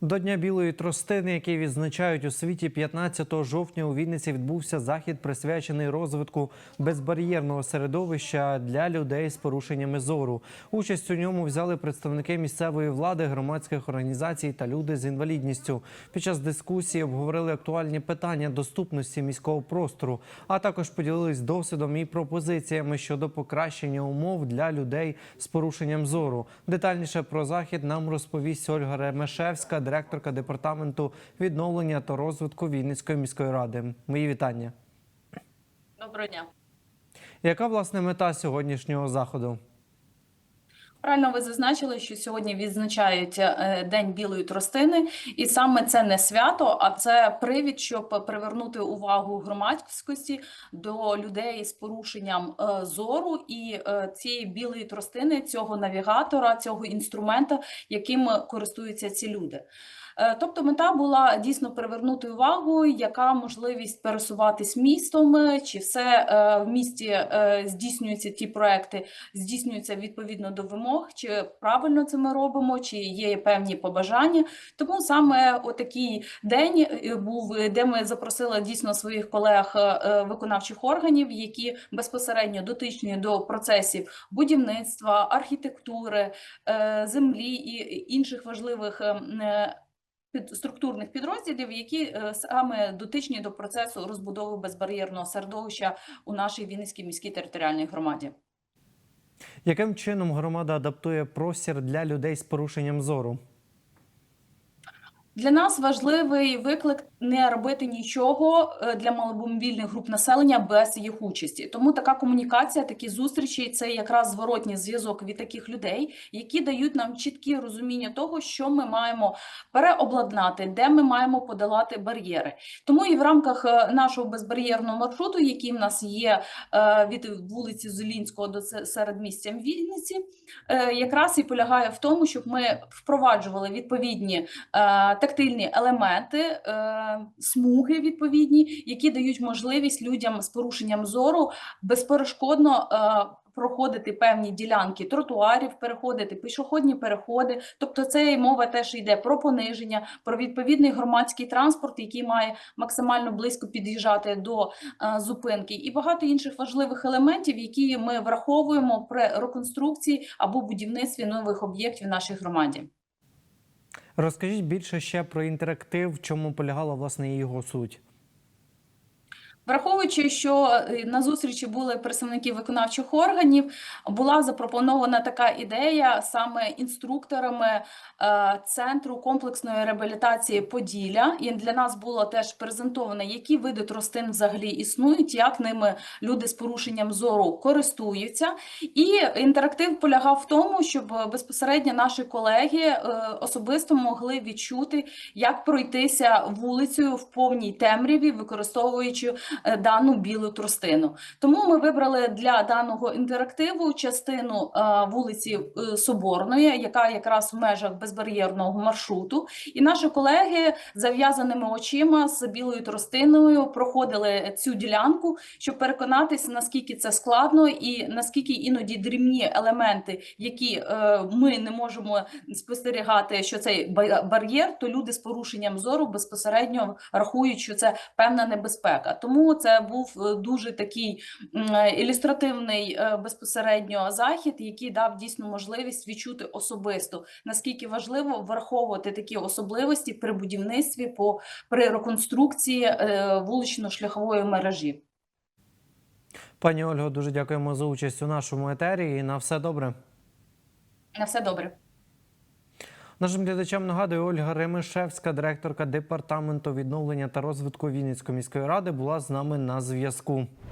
До Дня білої тростини, який відзначають у світі 15 жовтня у Вінниці, відбувся захід, присвячений розвитку безбар'єрного середовища для людей з порушеннями зору. Участь у ньому взяли представники місцевої влади, громадських організацій та люди з інвалідністю. Під час дискусії обговорили актуальні питання доступності міського простору, а також поділились досвідом і пропозиціями щодо покращення умов для людей з порушенням зору. Детальніше про захід нам розповість Ольга Ремешевська, директорка департаменту відновлення та розвитку Вінницької міської ради. Мої вітання. Доброго дня. Яка власне мета сьогоднішнього заходу? Правильно ви зазначили, що сьогодні відзначають е, День білої тростини, і саме це не свято, а це привід, щоб привернути увагу громадськості до людей з порушенням е, зору і е, цієї білої тростини, цього навігатора, цього інструмента, яким користуються ці люди. Тобто мета була дійсно привернути увагу, яка можливість пересуватись містом, чи все в місті здійснюються ті проекти, здійснюються відповідно до вимог, чи правильно це ми робимо, чи є певні побажання. Тому саме отакий день е, був, де ми запросили дійсно своїх колег е, е, виконавчих органів, які безпосередньо дотичні до процесів будівництва, архітектури, землі і інших важливих. е, м, е, під структурних підрозділів, які саме дотичні до процесу розбудови безбар'єрного середовища у нашій Вінницькій міській територіальній громаді. Яким чином громада адаптує простір для людей з порушенням зору? Для нас важливий виклик не робити нічого е, для маломобільних груп населення без їх участі. Тому така комунікація, такі зустрічі це якраз зворотній зв'язок від таких людей, які дають нам чіткі розуміння того, що ми маємо переобладнати, де ми маємо подолати бар'єри. Тому і в рамках е, нашого безбар'єрного маршруту, який в нас є е, від вулиці Зелінського до се- середмістя Вінниці, якраз і полягає в тому, щоб ми впроваджували відповідні тактильні елементи, е, смуги відповідні, які дають можливість людям з порушенням зору безперешкодно е, проходити певні ділянки тротуарів, переходити пішохідні переходи. Тобто, це мова теж йде про пониження, про відповідний громадський транспорт, який має максимально близько під'їжджати до е, зупинки, і багато інших важливих елементів, які ми враховуємо при реконструкції або будівництві нових об'єктів в нашій громаді. Розкажіть більше ще про інтерактив, в чому полягала власне його суть. Враховуючи, що е, на зустрічі були представники виконавчих органів, була запропонована така ідея саме інструкторами е, центру комплексної реабілітації Поділля. І для нас було теж презентовано, які види тростин взагалі існують, як ними люди з порушенням зору користуються. І інтерактив полягав в тому, щоб безпосередньо наші колеги е, особисто могли відчути, як пройтися вулицею в повній темряві, використовуючи дану білу тростину. Тому ми вибрали для даного інтерактиву частину е, вулиці е, Соборної, яка якраз в межах безбар'єрного маршруту. І наші колеги зав'язаними очима з білою тростиною проходили цю ділянку, щоб переконатися, наскільки це складно і наскільки іноді дрібні елементи, які е, ми не можемо спостерігати, що цей ба- бар'єр, то люди з порушенням зору безпосередньо рахують, що це певна небезпека. Тому це був е, дуже такий е, ілюстративний е, безпосередньо захід, який дав дійсно можливість відчути особисто, наскільки важливо враховувати такі особливості при будівництві по при реконструкції вулично-шляхової мережі. Пані Ольго, дуже дякуємо за участь у нашому етері і на все добре. На все добре. Нашим глядачам нагадую, Ольга Ремишевська, директорка департаменту відновлення та розвитку Вінницької міської ради, була з нами на зв'язку.